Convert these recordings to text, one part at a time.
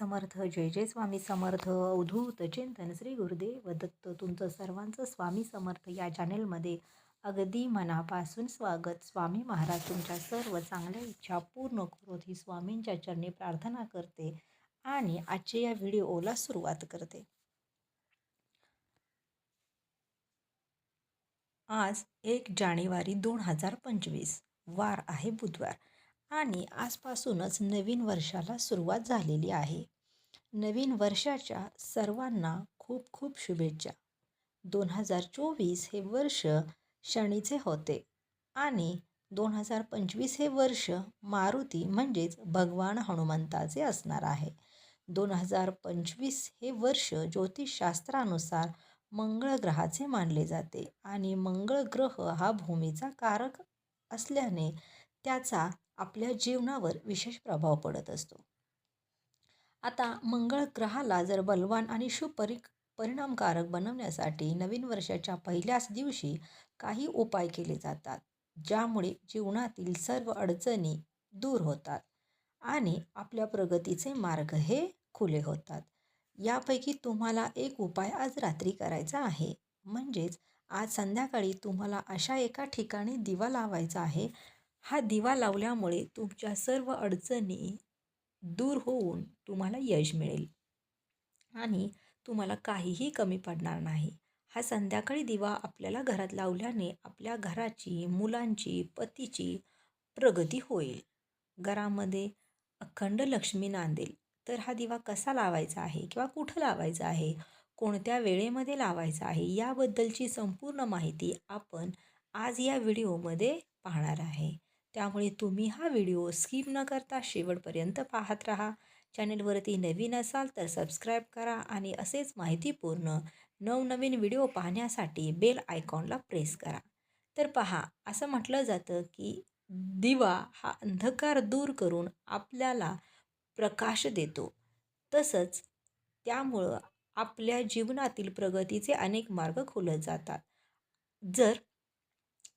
समर्थ. जय जय स्वामी समर्थ. अवधूत चिंतन श्री गुरुदेव दत्त. तुमचं सर्वांचं स्वामी समर्थ या चॅनेलमध्ये अगदी मनापासून स्वागत. स्वामी महाराज तुमच्या सर्व चांगल्या इच्छा पूर्ण करोत ही स्वामींच्या चरणी प्रार्थना करते आणि आजच्या या व्हिडिओला सुरुवात करते. आज एक जानेवारी दोन हजार पंचवीस. वार आहे बुधवार. आणि आजपासूनच नवीन वर्षाला सुरुवात झालेली आहे. नवीन वर्षाच्या सर्वांना खूप खूप शुभेच्छा. दोन हजार चोवीस हे वर्ष शनीचे होते आणि दोन हजार पंचवीस हे वर्ष मारुती म्हणजेच भगवान हनुमंताचे असणार आहे. दोन हजार पंचवीस हे वर्ष ज्योतिषशास्त्रानुसार मंगळ ग्रहाचे मानले जाते आणि मंगळ ग्रह हा भूमीचा कारक असल्याने त्याचा आपल्या जीवनावर विशेष प्रभाव पडत असतो. आता मंगळ ग्रहाला जर बलवान आणि शुपरि परिणामकारक बनवण्यासाठी नवीन वर्षाच्या पहिल्याच दिवशी काही उपाय केले जातात ज्यामुळे जीवनातील सर्व अडचणी दूर होतात आणि आपल्या प्रगतीचे मार्ग हे खुले होतात. यापैकी तुम्हाला एक उपाय आज रात्री करायचा आहे. म्हणजेच आज संध्याकाळी तुम्हाला अशा एका ठिकाणी दिवा लावायचा आहे हा दिवा लावल्यामुळे तुमच्या सर्व अडचणी दूर होऊन तुम्हाला यश मिळेल. आणि तुम्हाला काहीही कमी पडणार नाही. हा संध्याकाळी दिवा आपल्याला घरात लावल्याने आपल्या घराची मुलांची पतीची प्रगती होईल. घरामध्ये अखंड लक्ष्मी नांदेल. तर हा दिवा कसा लावायचा आहे किंवा कुठं लावायचा आहे? कोणत्या वेळेमध्ये लावायचा आहे? याबद्दलची संपूर्ण माहिती आपण आज या व्हिडिओमध्ये पाहणार आहे. त्यामुळे तुम्ही हा व्हिडिओ स्किप न करता शेवटपर्यंत पाहत राहा. चॅनेलवरती नवीन असाल तर सबस्क्राईब करा आणि असेच माहितीपूर्ण नवनवीन व्हिडिओ पाहण्यासाठी बेल आयकॉनला प्रेस करा. तर पहा असं म्हटलं जातं की दिवा हा अंधकार दूर करून आपल्याला प्रकाश देतो. तसंच त्यामुळं आपल्या जीवनातील प्रगतीचे अनेक मार्ग खुलत जातात. जर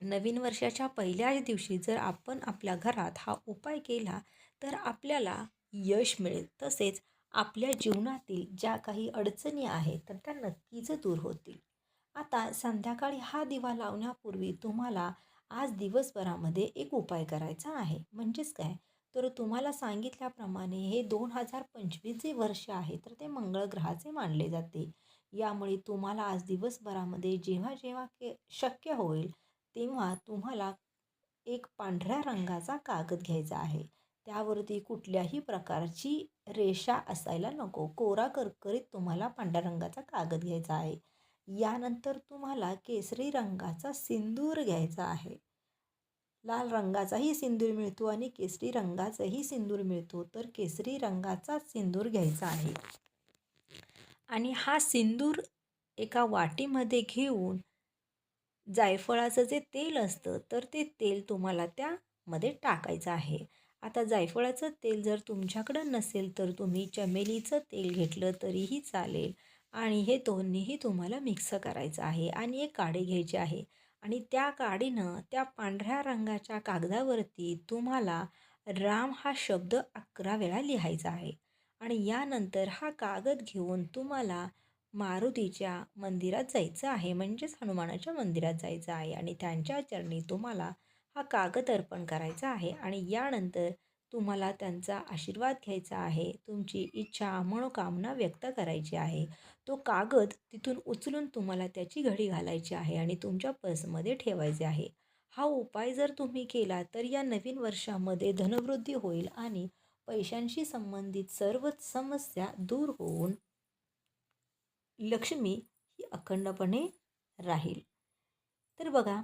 नवीन वर्षाच्या पहिल्याच दिवशी जर आपण आपल्या घरात हा उपाय केला तर आपल्याला यश मिळेल. तसेच आपल्या जीवनातील ज्या काही अडचणी आहेत तर त्या नक्कीच दूर होतील. आता संध्याकाळी हा दिवा लावण्यापूर्वी तुम्हाला आज दिवसभरामध्ये एक उपाय करायचा आहे. म्हणजेच काय? तर तुम्हाला सांगितल्याप्रमाणे हे दोन हजार पंचवीस जे वर्ष आहे तर ते मंगळ ग्रहाचे मानले जाते. यामुळे तुम्हाला आज दिवसभरामध्ये जेव्हा जेव्हा के शक्य होईल तेव्हा तुम्हाला एक पांढऱ्या रंगाचा कागद घ्यायचा आहे. त्यावरती कुठल्याही प्रकारची रेषा असायला नको. कोरा करकरीत तुम्हाला पांढऱ्या रंगाचा कागद घ्यायचा आहे. यानंतर तुम्हाला केसरी रंगाचा सिंदूर घ्यायचा आहे. लाल रंगाचाही सिंदूर मिळतो आणि केसरी रंगाचाही सिंदूर मिळतो. तर केसरी रंगाचा सिंदूर घ्यायचा आहे. आणि हा सिंदूर एका वाटीमध्ये घेऊन जायफळाचं जे तेल असतं तर ते तेल तुम्हाला त्यामध्ये टाकायचं आहे. आता जायफळाचं तेल जर तुमच्याकडं नसेल तर तुम्ही चमेलीचं तेल घेतलं तरीही चालेल. आणि हे दोन्हीही तुम्हाला मिक्स करायचं आहे आणि एक काडी घ्यायची आहे. आणि त्या काडीनं त्या पांढऱ्या रंगाच्या कागदावरती तुम्हाला राम हा शब्द अकरा वेळा लिहायचा आहे. आणि यानंतर हा कागद घेऊन तुम्हाला मारुतीच्या मंदिरात जायचं आहे. म्हणजेच हनुमानाच्या मंदिरात जायचं आहे आणि त्यांच्या चरणी तुम्हाला हा कागद अर्पण करायचा आहे आणि यानंतर तुम्हाला त्यांचा आशीर्वाद घ्यायचा आहे. तुमची इच्छा मनोकामना व्यक्त करायची आहे. तो कागद तिथून उचलून तुम्हाला त्याची घडी घालायची आहे आणि तुमच्या पर्समध्ये ठेवायचे आहे. हा उपाय जर तुम्ही केला तर या नवीन वर्षामध्ये धनवृद्धी होईल आणि पैशांशी संबंधित सर्वच समस्या दूर होऊन लक्ष्मी ही अखंडपणे राहील. तर बघा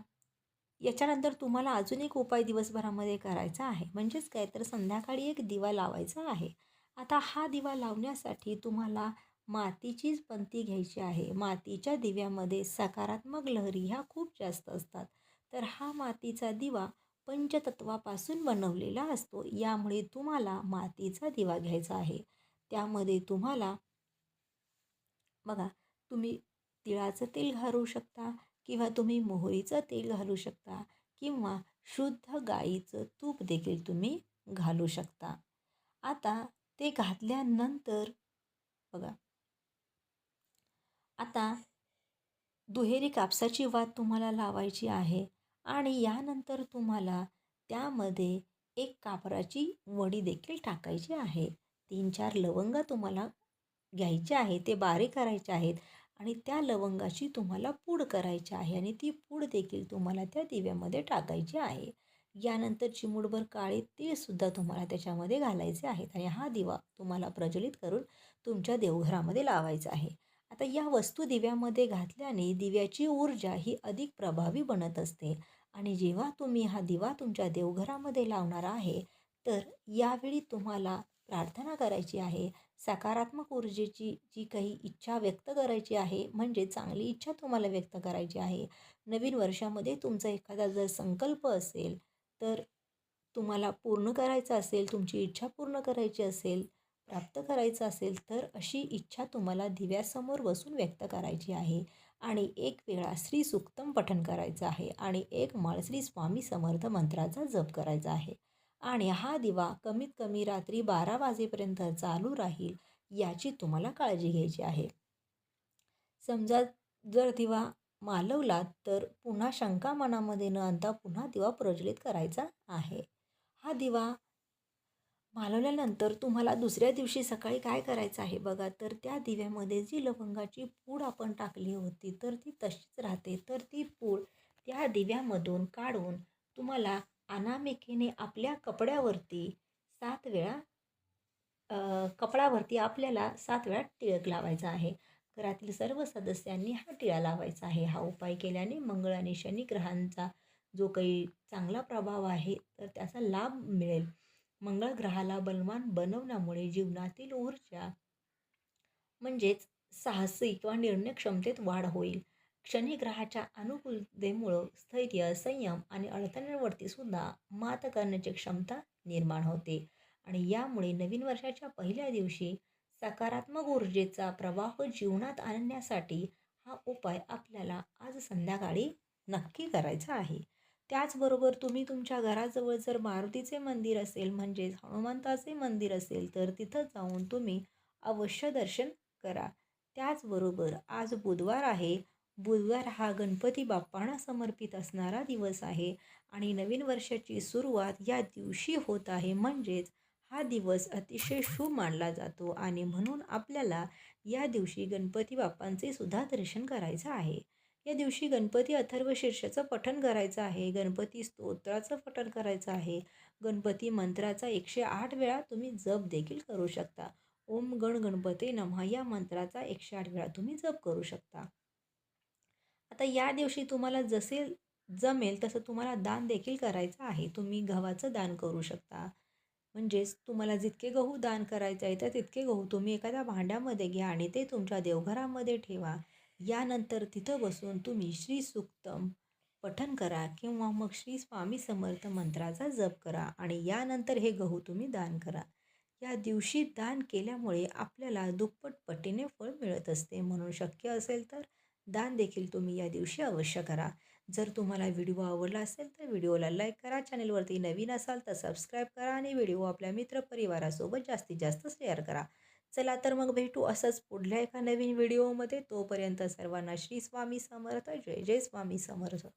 याच्यानंतर तुम्हाला अजून एक उपाय दिवसभरामध्ये करायचा आहे. म्हणजेच काय? तर संध्याकाळी एक दिवा लावायचा आहे. आता हा दिवा लावण्यासाठी तुम्हाला मातीचीच पंती घ्यायची आहे. मातीच्या दिव्यामध्ये सकारात्मक लहरी ह्या खूप जास्त असतात. तर हा मातीचा दिवा पंचतत्वापासून बनवलेला असतो. यामुळे तुम्हाला मातीचा दिवा घ्यायचा आहे. त्यामध्ये तुम्हाला बघा तुम्ही तिळाचं तेल घालू शकता किंवा तुम्ही मोहरीचं तेल घालू शकता किंवा शुद्ध गाईचं तूप देखील तुम्ही घालू शकता. आता ते घातल्यानंतर बघा. आता दुहेरी कापसाची वात तुम्हाला लावायची आहे आणि यानंतर तुम्हाला त्यामध्ये एक कापराची वडी देखील टाकायची आहे. तीन चार लवंग तुम्हाला घ्यायचे आहे ते बारीक करायचे आहेत आणि त्या लवंगाची तुम्हाला पूड करायची आहे आणि ती पूड देखील तुम्हाला त्या दिव्यामध्ये टाकायची आहे. यानंतर चिमूटभर काळे तीळसुद्धा तुम्हाला त्याच्यामध्ये घालायचे आहेत आणि हा दिवा तुम्हाला प्रज्वलित करून तुमच्या देवघरामध्ये लावायचा आहे. आता या वस्तू दिव्यामध्ये घातल्याने दिव्याची ऊर्जा ही अधिक प्रभावी बनत असते आणि जेव्हा तुम्ही हा दिवा तुमच्या देवघरामध्ये लावणार आहे तर यावेळी तुम्हाला प्रार्थना करायची आहे सकारात्मक ऊर्जेची जी काही इच्छा व्यक्त करायची आहे म्हणजे चांगली इच्छा तुम्हाला व्यक्त करायची आहे. नवीन वर्षामध्ये तुमचा एखादा जर संकल्प असेल तर तुम्हाला पूर्ण करायचा असेल तुमची इच्छा पूर्ण करायची असेल प्राप्त करायचं असेल तर अशी इच्छा तुम्हाला दिव्यासमोर बसून व्यक्त करायची आहे. आणि एक वेळा श्री सुक्तम पठण करायचं आहे आणि एक माळ श्री स्वामी समर्थ मंत्राचा जप करायचा आहे. आणि हा दिवा कमीत कमी रात्री बारा वाजेपर्यंत चालू राहील याची तुम्हाला काळजी घ्यायची आहे. समजा जर दिवा मालवला तर पुन्हा शंका मनामध्ये न आणता पुन्हा दिवा प्रज्वलित करायचा आहे. हा दिवा मालवल्यानंतर तुम्हाला दुसऱ्या दिवशी सकाळी काय करायचं आहे बघा. तर त्या दिव्यामध्ये जी लवंगाची पूड आपण टाकली होती तर ती तशीच राहते. तर ती पूड त्या दिव्यामधून काढून तुम्हाला अनामिकेने आपल्या कपड्यावरती सात वेळा कपड्यावरती आपल्याला सात वेळा टिळक लावायचा आहे. घरातील सर्व सदस्यांनी हा टिळा लावायचा आहे. हा उपाय केल्याने मंगळ आणि शनी ग्रहांचा जो काही चांगला प्रभाव आहे तर त्याचा लाभ मिळेल. मंगळ ग्रहाला बलवान बनवण्यामुळे जीवनातील ऊर्जा म्हणजेच साहसी किंवा निर्णय क्षमतेत वाढ होईल. शनिग्रहाच्या अनुकूलतेमुळं स्थैर्य संयम आणि अडचणींवरती सुद्धा मात करण्याची क्षमता निर्माण होते. आणि यामुळे नवीन वर्षाच्या पहिल्या दिवशी सकारात्मक ऊर्जेचा प्रवाह जीवनात आणण्यासाठी हा उपाय आपल्याला आज संध्याकाळी नक्की करायचा आहे. त्याचबरोबर तुम्ही तुमच्या घराजवळ जर मारुतीचे मंदिर असेल म्हणजेच हनुमंताचे मंदिर असेल तर तिथं जाऊन तुम्ही अवश्य दर्शन करा. त्याचबरोबर आज बुधवार आहे बुधवार हा गणपती बाप्पांना समर्पित असणारा दिवस आहे आणि नवीन वर्षाची सुरुवात या दिवशी होत आहे. म्हणजेच हा दिवस अतिशय शुभ मानला जातो आणि म्हणून आपल्याला या दिवशी गणपती बाप्पांचे सुद्धा दर्शन करायचं आहे. या दिवशी गणपती अथर्व शीर्षाचं पठण करायचं आहे गणपती स्तोत्राचं पठण करायचं आहे गणपती मंत्राचा एकशे आठ वेळा तुम्ही जप देखील करू शकता. ओम गण गणपती नमहा या मंत्राचा एकशे आठ वेळा तुम्ही जप करू शकता. आता या दिवशी तुम्हाला जसे जमेल तसं तुम्हाला दान देखील करायचं आहे. तुम्ही गव्हाचं दान करू शकता. म्हणजेच तुम्हाला जितके गहू दान करायचं आहे तर तितके गहू तुम्ही एखाद्या भांड्यामध्ये घ्या आणि ते तुमच्या देवघरामध्ये ठेवा. यानंतर तिथं बसून तुम्ही श्री सुक्तम पठन करा किंवा मग श्री स्वामी समर्थ मंत्राचा जप करा आणि यानंतर हे गहू तुम्ही दान करा. या दिवशी दान केल्यामुळे आपल्याला दुप्पट पटीने फळ मिळत असते. म्हणून शक्य असेल तर दान देखील तुम्ही या दिवशी अवश्य करा. जर तुम्हाला व्हिडिओ आवडला असेल तर व्हिडिओला लाईक करा चॅनलवरती नवीन असाल तर सबस्क्राईब करा आणि व्हिडिओ आपल्या मित्रपरिवारासोबत जास्तीत जास्त शेअर करा. चला तर मग भेटू असंच पुढल्या एका नवीन व्हिडिओमध्ये. तोपर्यंत सर्वांना श्री स्वामी समर्थ. जय जय स्वामी समर्थ.